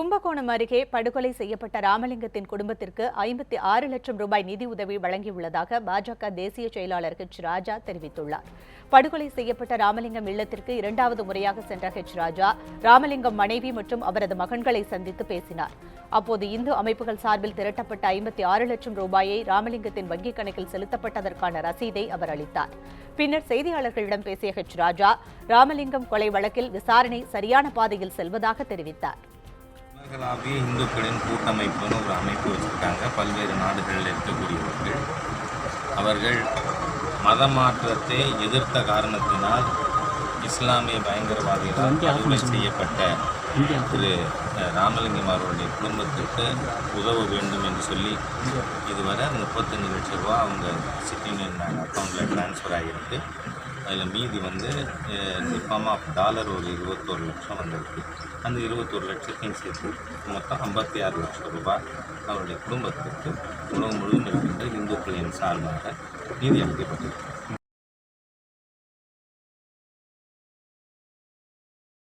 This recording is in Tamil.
கும்பகோணம் அருகே படுகொலை செய்யப்பட்ட ராமலிங்கத்தின் குடும்பத்திற்கு ஐம்பத்தி ஆறு லட்சம் ரூபாய் நிதி உதவி வழங்கியுள்ளதாக பாஜக தேசிய செயலாளர் ஹெச் ராஜா தெரிவித்துள்ளார். படுகொலை செய்யப்பட்ட ராமலிங்கம் இல்லத்திற்கு இரண்டாவது முறையாக சென்ற ஹெச் ராஜா ராமலிங்கம் மனைவி மற்றும் அவரது மகன்களை சந்தித்து பேசினார். அப்போது இந்து அமைப்புகள் சார்பில் திரட்டப்பட்ட ஐம்பத்தி ஆறு லட்சம் ரூபாயை ராமலிங்கத்தின் வங்கிக் கணக்கில் செலுத்தப்பட்டதற்கான ரசீதை அவர் அளித்தார். பின்னர் செய்தியாளர்களிடம் பேசிய ஹெச் ராஜா ராமலிங்கம் கொலை வழக்கில் விசாரணை சரியான பாதையில் செல்வதாக தெரிவித்தார். உலகளாவிய இந்துக்களின் கூட்டமைப்புன்னு ஒரு அமைப்பு வச்சுருக்காங்க. பல்வேறு நாடுகளில் இருக்கக்கூடியவர்கள். அவர்கள் மத மாற்றத்தை எதிர்த்த காரணத்தினால் இஸ்லாமிய பயங்கரவாதிகளால் படுகொலை செய்யப்பட்ட திரு ராமலிங்கம் அவர்களுடைய குடும்பத்திற்கு உதவ வேண்டும் என்று சொல்லி இதுவரை முப்பத்தஞ்சு லட்சம் ரூபா அவங்க சிட்டிங் அக்கௌண்ட்டில் ட்ரான்ஸ்ஃபர் ஆகியிருக்கு. அதில் மீதி வந்து ஃபார்ம் ஆஃப் டாலர் ஒரு இருபத்தோரு லட்சம் வந்திருக்கு. அந்த இருபத்தோரு லட்சத்தையும் சேர்த்து மொத்தம் ஐம்பத்தி ஆறு லட்சம் ரூபாய் அவருடைய குடும்பத்திற்கு உலகம் முழுவதும் இருக்கின்ற இந்துக்களின் சார்பாக நிதி அளிக்கப்பட்டிருக்கிறது